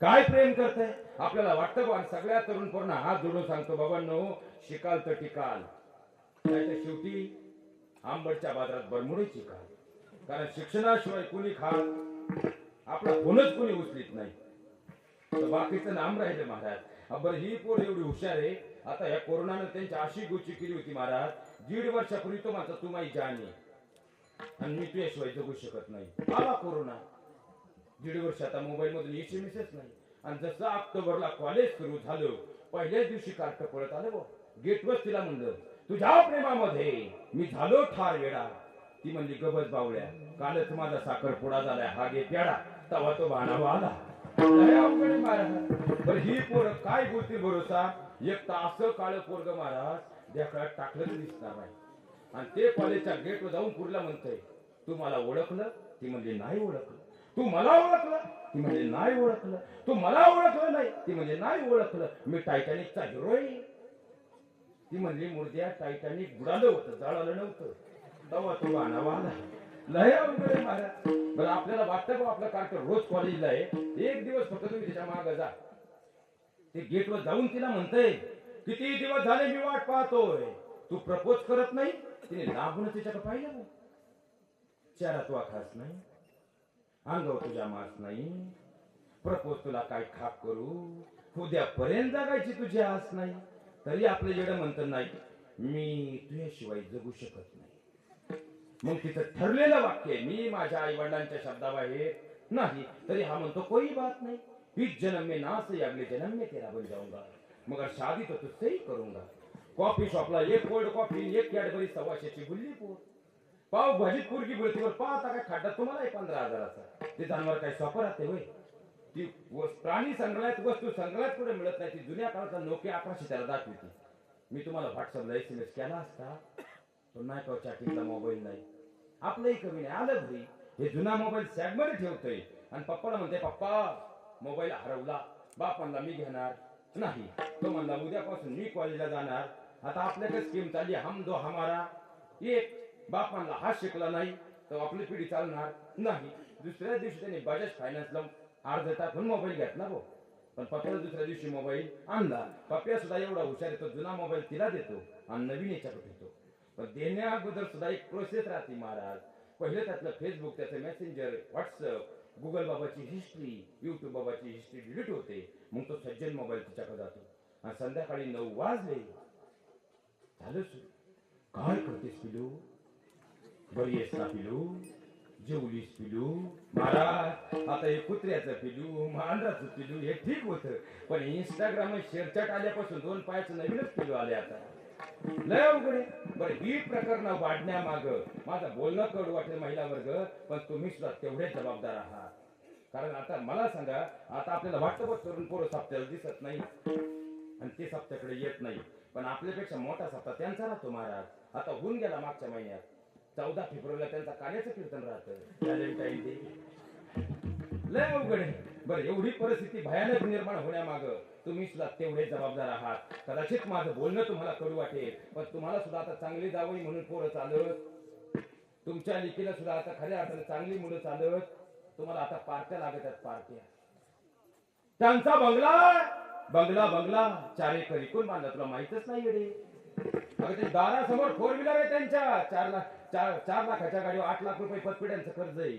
काय प्रेम करताय आपल्याला वाटतं बा सगळ्या तरुण पोरांना हात जोडून सांगतो बाबांनो शिकाल तर टिकाल. त्याच्या शेवटी आंबटच्या बाजारात बरमुडी शिकाल कारण शिक्षणाशिवाय कुणी खाल आपला फोनच कुणी उचलीत नाही. तर बाकीचं नाम राहिले महाराज. अ, बरं ही पोर एवढी हुशार आहे. आता या कोरोनानं त्यांची अशी गोची केली होती महाराज दीड वर्षापूर्वी तो माझा तू माही जाणी आणि मी तुझ्याशिवाय जगू शकत नाही. आला कोरोना. दीड वर्ष आता मोबाईल मधून एस एम एसच नाही. आणि जसं ऑक्टोबरला कॉलेज सुरू झालं पहिल्याच दिवशी कार्ट पळत आलं बो गेटवर तिला म्हणलं तुझ्या प्रेमामध्ये मी झालो ठार वेडा ती म्हणली गबस बावळ्या कालच माझा साखर पुडा झालाय हा गे प्याडा. तवा तो बाणावा आला. पण ही पोरं काय बोलतील भरोसा? एक तर असं काळ पोरग महाराज देखात टाकलं दिसणार नाही. आणि ते कॉलेजच्या गेटवर जाऊन पुरला म्हणतोय. तू मला ओळखलं? ती म्हणजे नाही ओळखलं. तू मला ओळखला ती म्हणजे नाही ओळखलं. तू मला ओळखलं नाही ती म्हणजे नाही ओळखलं. मी टायटॅनिकचा हिरो आहे ती म्हणली मुर्द्या टायटॅनिक बुडालं होतं जळालं नव्हतं. तवा तो आणावा आला. लय अवघड महाराज बरं आपल्याला वाटतं का हो, आपलं कार्ट रोज कॉलेजला आहे. एक दिवस फक्त तुम्ही त्याच्या मागं जा. ते गेटवर जाऊन तिला म्हणतंय किती दिवस झाले मी वाट पाहतोय. तू प्रपोज करत नाही? तिने लांबून तिच्याकडे पाहिलं चारा तो तुला खास नाही. अंगावर तुझ्या मास नाही. प्रपोज तुला काय खाप करू? उद्यापर्यंत जगायची तुझी आस नाही. तरी आपलं जेवढं म्हणत नाही मी तुझ्याशिवाय जगू शकत नाही. मग तिथं ठरलेलं वाक्य आहे, मी माझ्या आई वडिलांच्या शब्दाबाहेर नाही. तरी हा म्हणतो कोई बात नाही. इस जन्म में ना से अगले जन्म में तेरा बन जाऊंगा. मगर शादी तो तुझसे ही करूंगा. कॉफी शॉपला एक कोल्ड कॉफी एक कॅडबरी सव्वाशेची गुल्ली पोर. पाव भाजी पोरगी बोलतीवर पाहता काय खाड्डा? तुम्हाला पंधरा हजाराचा. ते जानवर काय सोपं राहते होय? ती प्राणी संग्रहालयात वस्तू संग्रहालयात पुढे मिळत नाही ती जुन्या काळाचा नोकिया अकराशे त्याला दाखवते. मी तुम्हाला व्हॉट्सअपला एस एम एस केला असता पण नाही का हो, चॅटिंगला मोबाईल नाही. आपलंही कमी नाही. आलं घरी. हे जुना मोबाईल सॅगमध्ये ठेवतोय. आणि पप्पाला म्हणते पप्पा मोबाईल हरवला. बाप म्हणला मी घेणार नाही. तो म्हणला उद्यापासून मी कॉलेजला जाणार. आता आपल्याकडे स्कीम चालली हम दो हमारा. एक बाप म्हणला हा शिकला नाही तर आपली पिढी चालणार नाही. दुसऱ्या दिवशी त्यांनी बजाज फायनान्सला अर्ध टाकून मोबाईल घेतला भाऊ. पण पप्पाला दुसऱ्या दिवशी मोबाईल आणला. पप्प्या सुद्धा एवढा हुशार येतो जुना मोबाईल तिला देतो आणि नवीन याच्याकडे देतो. पण देण्या अगोदर सुद्धा एक प्रोसेस राहते महाराज. पहिले त्यातलं फेसबुक त्याचं मेसेंजर व्हॉट्सअप गुगल बाबाची हिस्ट्री युट्यूब बाबाची हिस्ट्री डिलीट होते. मग तो सज्जन मोबाईल तिच्याकडे जातो. आणि संध्याकाळी नऊ वाजले. झालं सुरू. काय करतेस पिलू बरी पिलू जेवलीस पिलू. महाराज आता हे कुत्र्याचं पिलू मांजराचं पिलू हे ठीक होत. पण इंस्टाग्राम शेरचट आल्यापासून दोन पायाचं नवीनच पिलू आले आता. लय अवघड बरं ही प्रकरण वाढण्यामाग माझं बोलणं कडू वाटेल महिला वर्ग पण तुम्ही सुद्धा तेवढे जबाबदार आहात. कारण आता मला सांगा आता आपल्याला वाटतं बघ तरुण पोरं साप्त्याला दिसत नाही. आणि ते साप्त्याकडे येत नाही. पण आपल्यापेक्षा मोठा सप्ताह त्यांचा राहतो महाराज. आता होऊन गेला मागच्या महिन्यात. चौदा फेब्रुवारीला त्यांचा कार्याचं कीर्तन राहतं. व्हॅलेंटाईन डे लय अवघड आहे. बरं एवढी परिस्थिती भयानक निर्माण होण्यामाग तुम्ही सुद्धा तेवढे जबाबदार आहात. कदाचित माझं बोलणं तुम्हाला कडू वाटेल पण तुम्हाला सुद्धा आता चांगली जावई म्हणून पोरं चालत. तुमच्या लिखीला सुद्धा आता खऱ्या अर्थाने चांगली मुलं चालत. तुम्हाला आता पार्ट्या लागत आहेत पार्ट्या. त्यांचा बंगला बंगला बंगला. चारे करी कोण बांधला. तुला माहितच नाही रे. अगं ते दारासमोर फोर व्हीलर आहे त्यांच्या. चार लाख चार चार लाखाच्या गाडीवर आठ लाख रुपये पतपिड्यांचं कर्ज आहे.